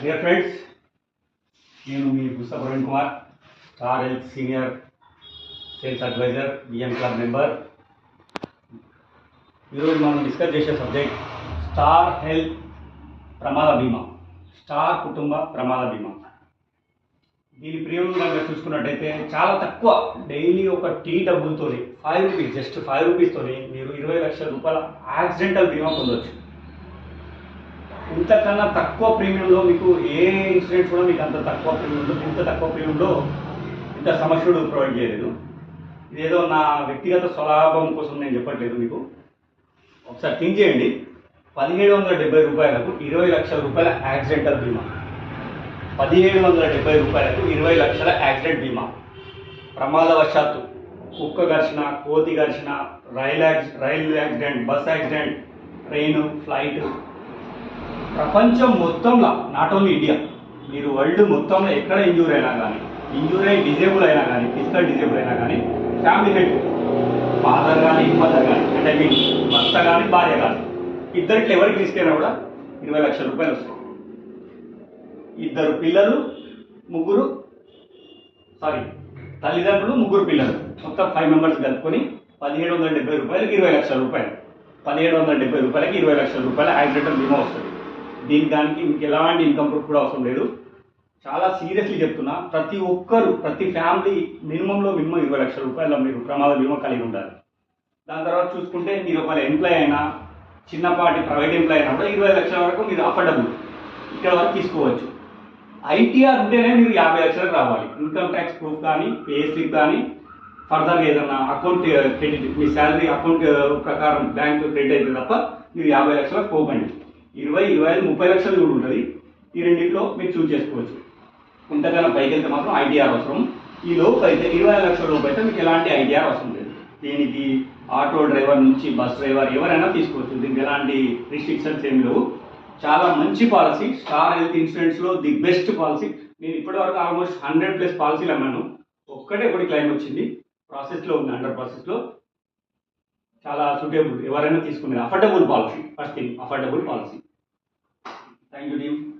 Dear friends నేను మీ Pustaka Kumar star health senior sales advisor BM club member ఈరోజు మనం discuss చేసే subject star health ప్రమాద బీమా. స్టార్ కుటుంబ ప్రమాద బీమా. దీని ప్రీమియం కనుక చూసుకున్నట్టయితే చాలా తక్కువ డైలీ ఒక టీ డబ్బులతోని ఫైవ్ రూపీస్ జస్ట్ ఫైవ్ రూపీస్తోనే మీరు ఇరవై లక్షల రూపాయల యాక్సిడెంటల్ బీమా పొందొచ్చు. ఇంతకన్నా తక్కువ ప్రీమియంలో మీకు ఏ ఇన్సూరెన్స్ కూడా మీకు అంత తక్కువ ప్రీమియంలో ఇంత తక్కువ ప్రీమియంలో ఇంత సమస్యలు ప్రొవైడ్ చేయలేదు. ఇదేదో నా వ్యక్తిగత స్వలాభం కోసం నేను చెప్పట్లేదు మీకు. ఒకసారి థింక్ చేయండి. పదిహేడు వందల డెబ్బై రూపాయలకు ఇరవై లక్షల రూపాయల యాక్సిడెంటల్ బీమా. పదిహేడు వందల డెబ్బై రూపాయలకు ఇరవై లక్షల యాక్సిడెంట్ బీమా. ప్రమాదవశాత్తు కుక్క ఘర్షణ కోతి ఘర్షణ rail యాక్సి rail accident bus accident train flight ప్రపంచం మొత్తంలో నాట్ ఓన్లీ ఇండియా మీరు వరల్డ్ మొత్తంలో ఎక్కడ ఇంజూర్ అయినా కానీ ఇంజూర్ అయి డిజేబుల్ అయినా కానీ ఫిజికల్ డిజేబుల్ అయినా కానీ ఫ్యామిలీ హెడ్ ఫాదర్ కానీ మదర్ కానీ అంటే మీ భర్త కానీ భార్య కానీ ఇద్దరికి ఎవరికి తీసుకెళ్ళినా కూడా ఇరవై లక్షల రూపాయలు వస్తాయి. ఇద్దరు పిల్లలు ముగ్గురు సారీ తల్లిదండ్రులు ముగ్గురు పిల్లలు. మొత్తం ఫైవ్ మెంబర్స్ కలుపుకొని పదిహేడు వందల డెబ్బై రూపాయలకి ఇరవై లక్షల రూపాయలు. పదిహేడు వందల డెబ్బై రూపాయలకి ఇరవై లక్షల రూపాయల యాక్సిడెంటల్ బీమా వస్తుంది. దీని దానికి మీకు ఎలాంటి ఇన్కమ్ ప్రూఫ్ కూడా అవసరం లేదు. చాలా సీరియస్లీ చెప్తున్నా ప్రతి ఒక్కరు ప్రతి ఫ్యామిలీ మినిమంలో మినిమం ఇరవై లక్షల రూపాయల మీరు ప్రమాద బీమా కలిగి ఉండాలి. దాని తర్వాత చూసుకుంటే మీరు ఒకవేళ ఎంప్లాయ్ అయినా చిన్నపాటి ప్రైవేట్ ఎంప్లాయ్ అయినా కూడా ఇరవై లక్షల వరకు మీరు అఫర్డబుల్ ఇక్కడ వరకు తీసుకోవచ్చు. ఐటీఆర్ ఉంటేనే మీరు యాభై లక్షలకు రావాలి. ఇన్కమ్ ట్యాక్స్ ప్రూఫ్ కానీ పే స్లిప్ కానీ ఫర్దర్ ఏదన్నా అకౌంట్ క్రెడిట్ uh, మీ శాలరీ అకౌంట్ uh, ప్రకారం బ్యాంక్ క్రెడిట్ అయితే తప్ప మీరు యాభై లక్షలకు పోకండి. ఇరవై ఇరవై ఐదు ముప్పై లక్షలు కూడా ఉంటుంది. ఈ రెండింటిలో మీరు చూజ్ చేసుకోవచ్చు. ఇంతకన్నా పైకి వెళ్తే మాత్రం ఐటీఆర్ అవసరం. ఈ లోపు అయితే ఇరవై లక్షల లోపు అయితే మీకు ఎలాంటి ఐటీఆర్ అవసరం లేదు. దీనికి ఆటో డ్రైవర్ నుంచి బస్ డ్రైవర్ ఎవరైనా తీసుకోవచ్చు. దీనికి ఎలాంటి రిస్ట్రిక్షన్స్ ఏమి లేవు. చాలా మంచి పాలసీ. స్టార్ హెల్త్ ఇన్సూరెన్స్లో ది బెస్ట్ పాలసీ. నేను ఇప్పటివరకు ఆల్మోస్ట్ హండ్రెడ్ ప్లస్ పాలసీలు అమ్మాను. ఒక్కటే ఒకటి క్లైమ్ వచ్చింది. ప్రాసెస్లో ఉంది అండర్ ప్రాసెస్లో చాలా సూటబుల్ ఎవరైనా తీసుకునేది affordable policy first thing affordable policy Thank you, team.